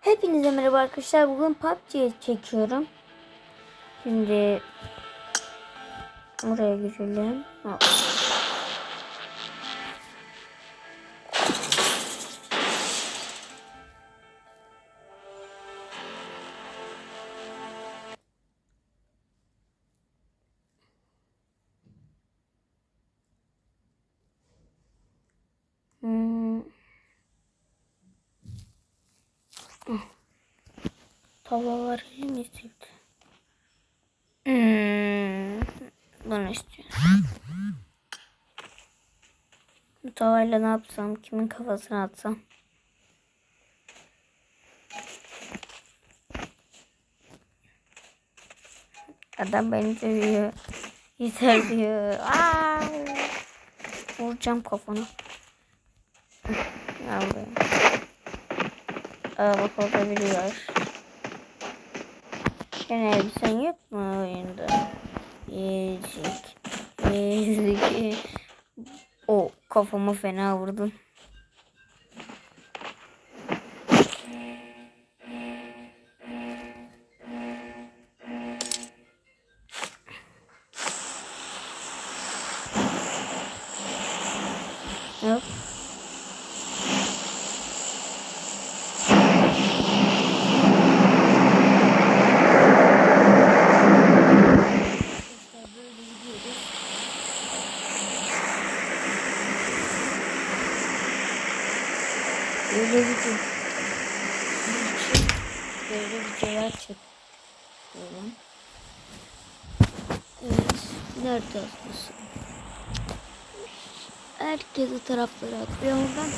Hepinize merhaba arkadaşlar. Bugün PUBG çekiyorum. Şimdi buraya girelim. Ha. Tavalar elim istiyordu. Hmm. Bunu istiyorum. Bu tavayla ne yapsam? Kimin kafasına atsam? Adam beni dövüyor. Yeter diyor. Aa! Vuracağım buraya. Aa bak orada biri var. Senin elbisen yok mu oyunda? Yezik. Yezik. O kafamı fena vurdun. Nerede aslında? Herkesi taraflara atlıyor oradan.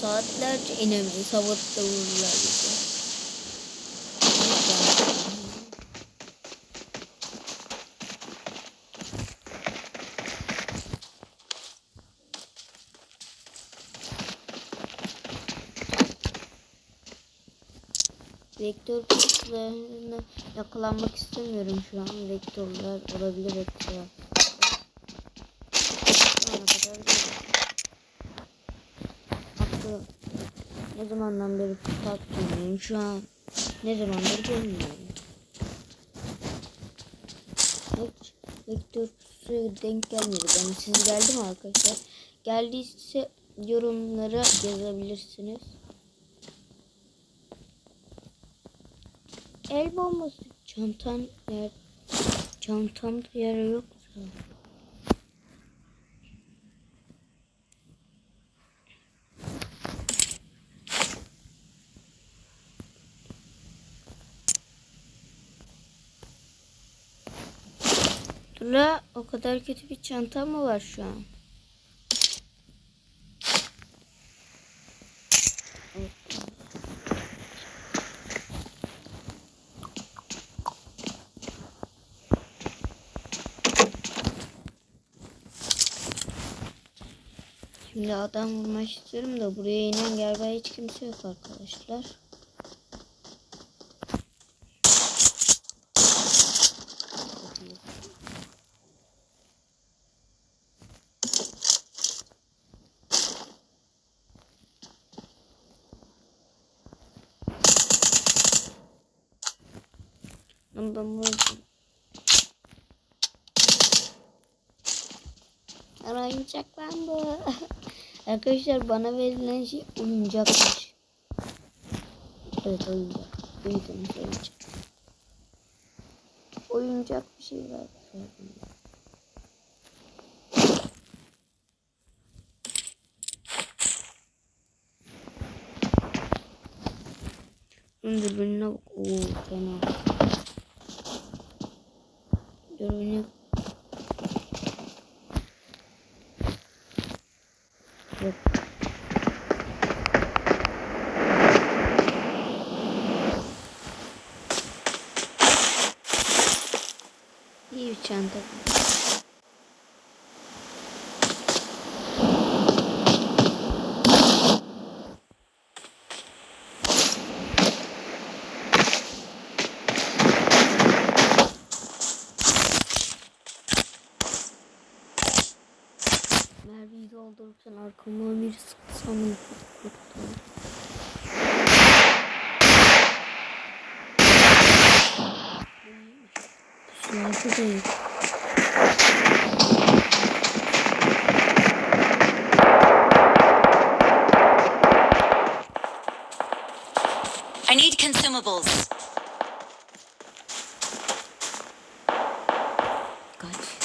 Saatlerce inemeyiz. Havada vururlar bizi. Vektör kuşlarına yakalanmak istemiyorum şu an. Vektörler olabilir vektörler. Ana kadar. Hatta ne zamandan beri PUBG'yim şu an ne zamandır bilmiyorum. Hiç vektör kutusu denk gelmedi bana. Siz geldi mi arkadaşlar? Geldiyse yorumlara yazabilirsiniz. El bombası. Çantan yer. Çantamda yer yoksa. Dur o kadar kötü bir çantam mı var şu an? Şimdi adam vurmak istiyorum da buraya inen galiba hiç kimse yok arkadaşlar. Lan ben vurdum. Oyuncak lan bu. Arkadaşlar bana verilen şey oyuncakmış. Evet oyuncak. Duydunuz oyuncak. Oyuncak bir şey var. Dürbününe bak. Oo fena. Dürbünü çanta. Mermiyi doldururken arkamdan bir sıksam korktum. Silahı değil. Consumables. Kaç.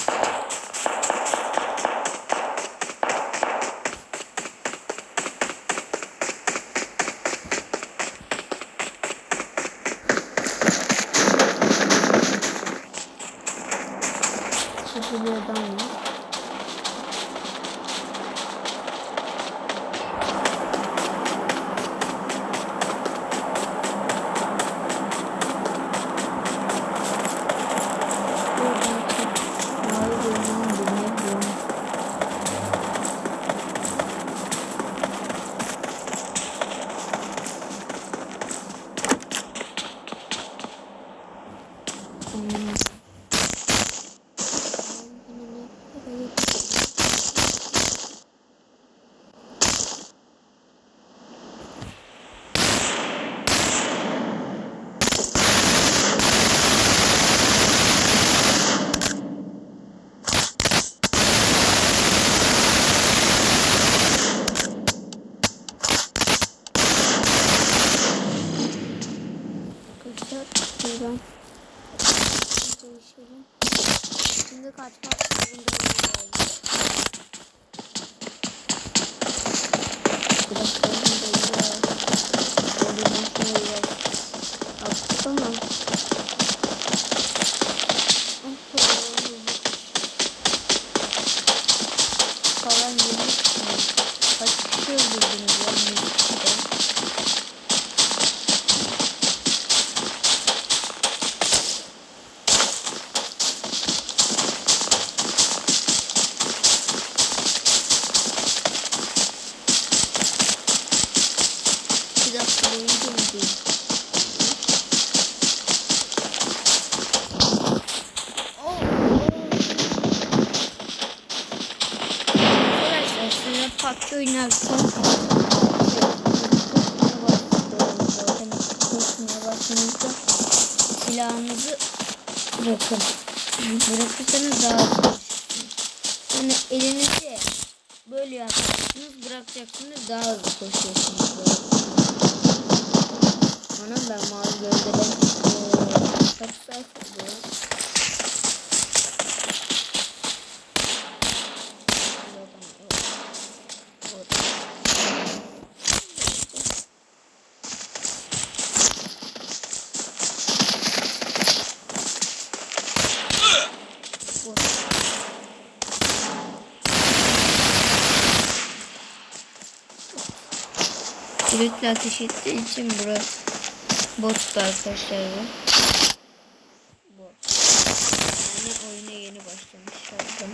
Kaçmak zorundayım. Kalan yeni Kaç kişi öldürdünüz ya oynarken zaten koşmaya başlayınca silahınızı bırakın. Bırakırsanız daha koşarsınız. Yani elinizi böyle yapacaksınız bırakacaksınız daha hızlı koşuyorsunuz. Anam ben mavi gölgeden sayfa diyor. Sürekli ateş ettiği için burası bottu arkadaşlar bu. Bot. Yani oyuna yeni başlamış oldum.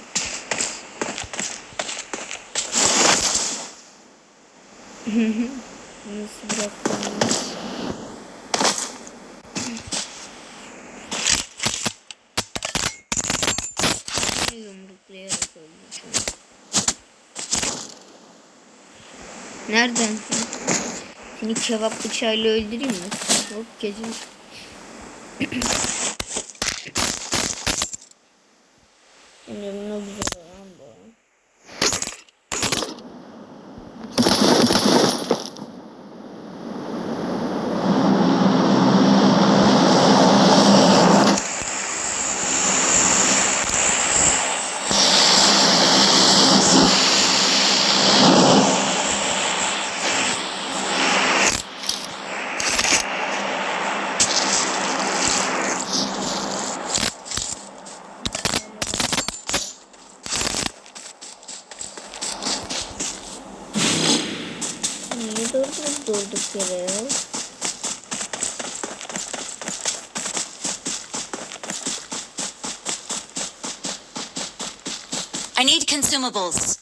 Nasıl bıraktım? Yumruklayarak öldüreceğim. Nereden? Seni kebap bıçağıyla öldüreyim mi? Yok gece. I need consumables.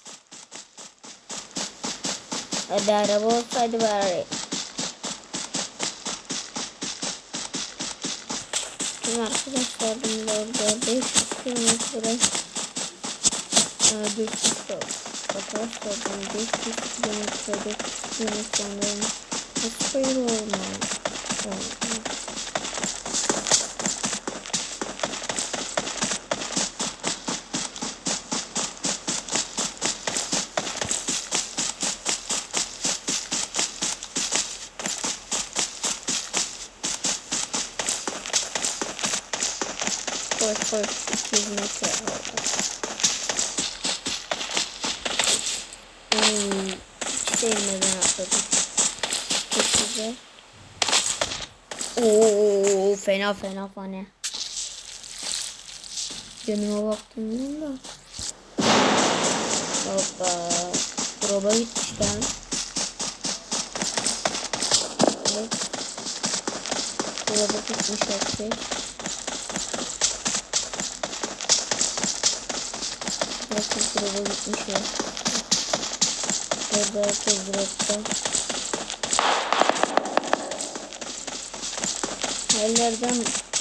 Hadi araba olsaydı bari. Tüm arkadaşlarım da orada 500 kilometre. Aa, 400 oldu. Arkadaşlar ben 500 kilometrede çıktığım Let's reload my phone. Of course, he's not that hard. Same Güzel. Oo fena fena fena. Yanıma baktım da. Hoppa. Proba gitmiş lan. Evet. Proba gitmiş okey. Bakın proba gitmiş ya. Burada herkes dropta. Her yerden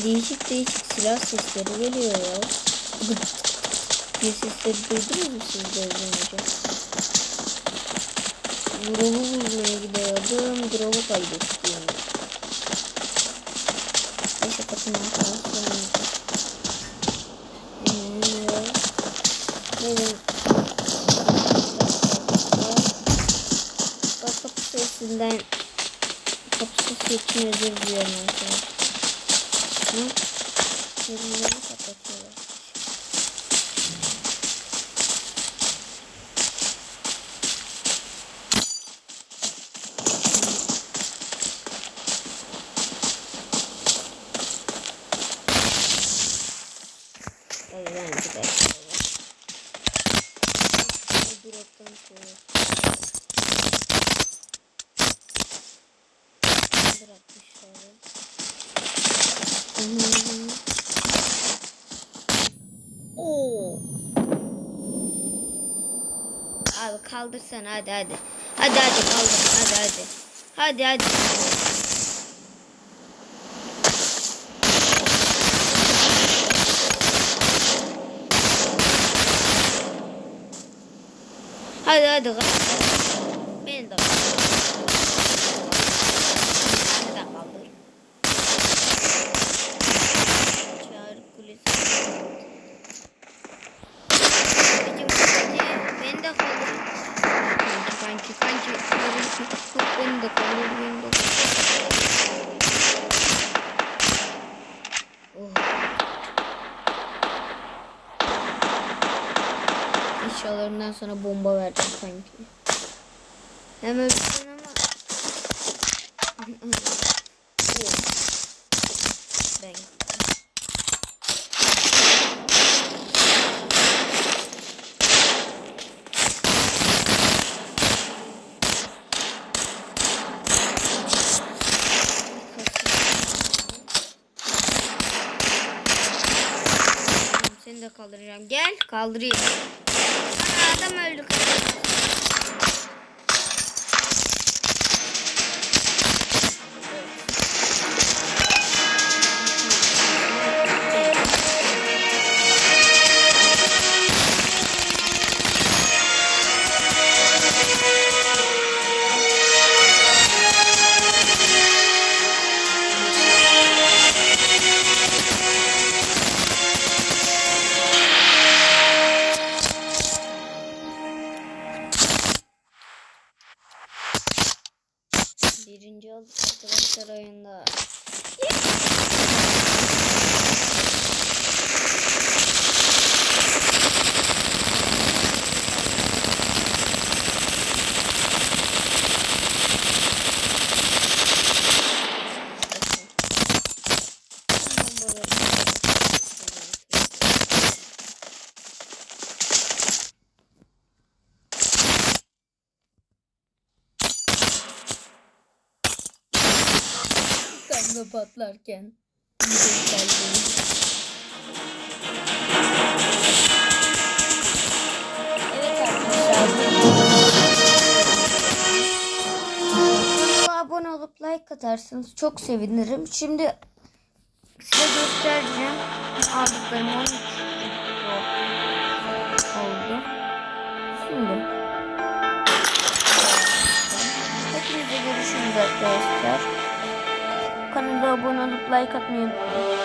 değişik değişik silah sesleri geliyor ya. Gıt diye sesleri duydunuz mu siz de önce? Drop'u bulmaya gidiyordum. Drop'u kaybettim. Neyse takım arkadaşlarım. Evet. Benim kapı sesinden خلصنا هذا هذا هذا هذا خلصنا هذا هذا هذا هذا هذا هذا kanki. Yok beni de kaldır beni de. Oh. İnşallahından sonra bomba vereceğim kanki. Hem ölsün ama. Oh. Ben Seni de kaldıracağım. Gel kaldırayım. Ana adam öldü. üflerken abone olup like atarsanız çok sevinirim. Şimdi size göstereceğim aldıklarım 13 oldu. Şimdi hepinize görüşürüz arkadaşlar. Kanala abone olup like atmayı unutmayın.